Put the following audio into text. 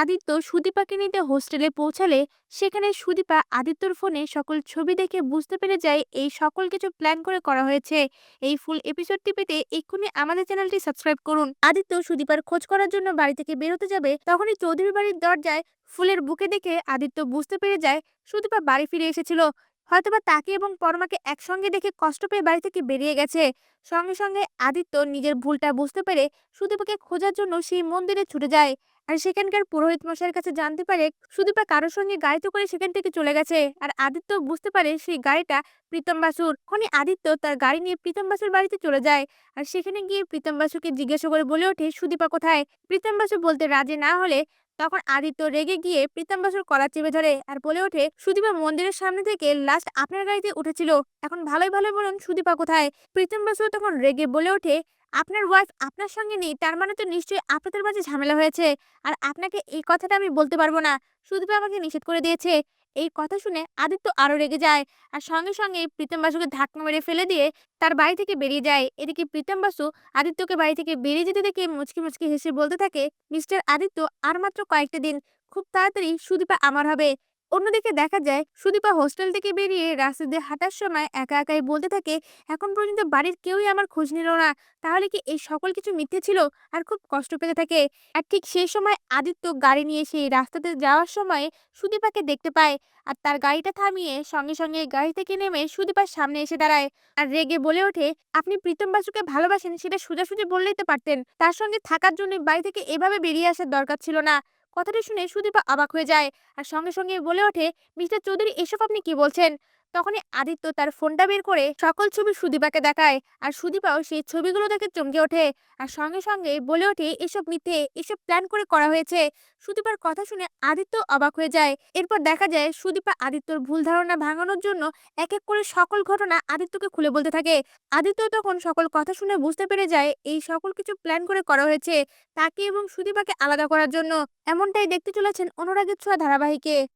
আদিত্য সুদীপাকে নিতে হোস্টেলে পৌঁছালে সেখানে সুদীপা আদিত্যর ফোনে সকল ছবি দেখে বুঝতে পেরে যায় এই সকল কিছু প্ল্যান করে করা হয়েছে। এই ফুল এপিসোডটি পেতে এক্ষুনি আমাদের চ্যানেলটি সাবস্ক্রাইব করুন। আদিত্য সুদীপার খোঁজ করার জন্য বাড়ি থেকে বেরোতে যাবে, তখনই চৌধুরী বাড়ির দরজায় ফুলের বুকে দেখে আদিত্য বুঝতে পেরে যায় সুদীপা বাড়ি ফিরে এসেছিল। হয়তোবা তাকে এবং পরমাকে একসঙ্গে দেখে কষ্ট পেয়ে বাড়ি থেকে বেরিয়ে গেছে। সঙ্গে সঙ্গে আদিত্য নিজের ভুলটা বুঝতে পেরে সুদীপাকে খোঁজার জন্য সেই মন্দিরে ছুটে যায়। আর সেখানকার পুরোহিত মশাইয়ের কাছে জানতে পারে সুদীপা কারোর সঙ্গে গাড়িতে করে সেখান থেকে চলে গেছে। আর আদিত্য বুঝতে পারে সেই গাড়িটা প্রীতম বাসুর। ওখানে আদিত্য তার গাড়ি নিয়ে প্রীতম বাসুর বাড়িতে চলে যায়। আর সেখানে গিয়ে প্রীতম বাসুকে জিজ্ঞাসা করে বলে ওঠে, সুদীপা কোথায়? প্রীতম বাসু বলতে রাজি না হলে তখন আদিত্য রেগে গিয়ে প্রীতম বাসুর কলার চেপে ধরে আর বলে ওঠে, সুদীপা মন্দিরের সামনে থেকে লাস্ট আপনার গাড়িতে উঠেছিল। এখন ভালোই ভালো বলুন, সুদীপা কোথায়? প্রীতম বাসু তখন রেগে বলে ওঠে আপনার ওয়াইফ আপনার সঙ্গে নেই, তার মানে তো নিশ্চয়ই আপনাদের মাঝে ঝামেলা হয়েছে। আর আপনাকে এই কথাটা আমি বলতে পারব না। সুদীপা আমাকে নিষেধ করে দিয়েছে। এই কথা শুনে আদিত্য আরও রেগে যায় আর সঙ্গে সঙ্গে প্রীতম বাসুকে ধাক্কা মেরে ফেলে দিয়ে তার বাড়ি থেকে বেরিয়ে যায়। এদিকে প্রীতম বাসু আদিত্যকে বাড়ি থেকে বেরিয়ে যেতে দেখে মুচকি মুচকি হেসে বলতে থাকে, মিস্টার আদিত্য, আর মাত্র কয়েকটা দিন। খুব তাড়াতাড়ি সুদীপা আমার হবে। অন্যদিকে দেখা যায়, সুদীপা হোস্টেল থেকে বেরিয়ে রাস্তা দিয়ে হাঁটার সময় একা একাই বলতে থাকে, এখন পর্যন্ত বাড়ির কেউই আমার খোঁজ নিল না। তাহলে কি এই সকল কিছু মিথ্যে ছিল আর খুব কষ্ট পেতে থাকে। আর ঠিক সেই সময় আদিত্য গাড়ি নিয়ে সেই রাস্তাতে যাওয়ার সময় সুদীপাকে দেখতে পায়। আর তার গাড়িটা থামিয়ে সঙ্গে সঙ্গে গাড়ি থেকে নেমে সুদীপার সামনে এসে দাঁড়ায়। আর রেগে বলে ওঠে, আপনি প্রীতম বাসুকে ভালোবাসেন, সেটা সোজাসুজি বললেই তো পারতেন। তার সঙ্গে থাকার জন্য বাড়ি থেকে এভাবে বেরিয়ে আসার দরকার ছিল না। কথাটা শুনে সুদীপা অবাক হয়ে যায়। আর সঙ্গে সঙ্গে বলে ওঠে, মিস্টার চৌধুরী, এসব আপনি কি বলছেন? তখনই আদিত্য তার ফোনটা বের করে সকল ছবি সুদীপাকে দেখায়। আর সুদীপাও সেই ছবিগুলো দেখে চমকে ওঠে। আর সঙ্গে সঙ্গে বলে ওঠে, এসব মিথ্যে, এসব প্ল্যান করে করা হয়েছে। সুদীপার কথা শুনে আদিত্য অবাক হয়ে যায়। এরপর দেখা যায় সুদীপা আদিত্যর ভুল ধারণা ভাঙানোর জন্য এক এক করে সকল ঘটনা আদিত্যকে খুলে বলতে থাকে। আদিত্য তখন সকল কথা শুনে বুঝতে পেরে যায়, এই সকল কিছু প্ল্যান করে করা হয়েছে তাকে এবং সুদীপাকে আলাদা করার জন্য। এমনটাই দেখতে চলেছেন অনুরাগের ছোঁয়া ধারাবাহিকে।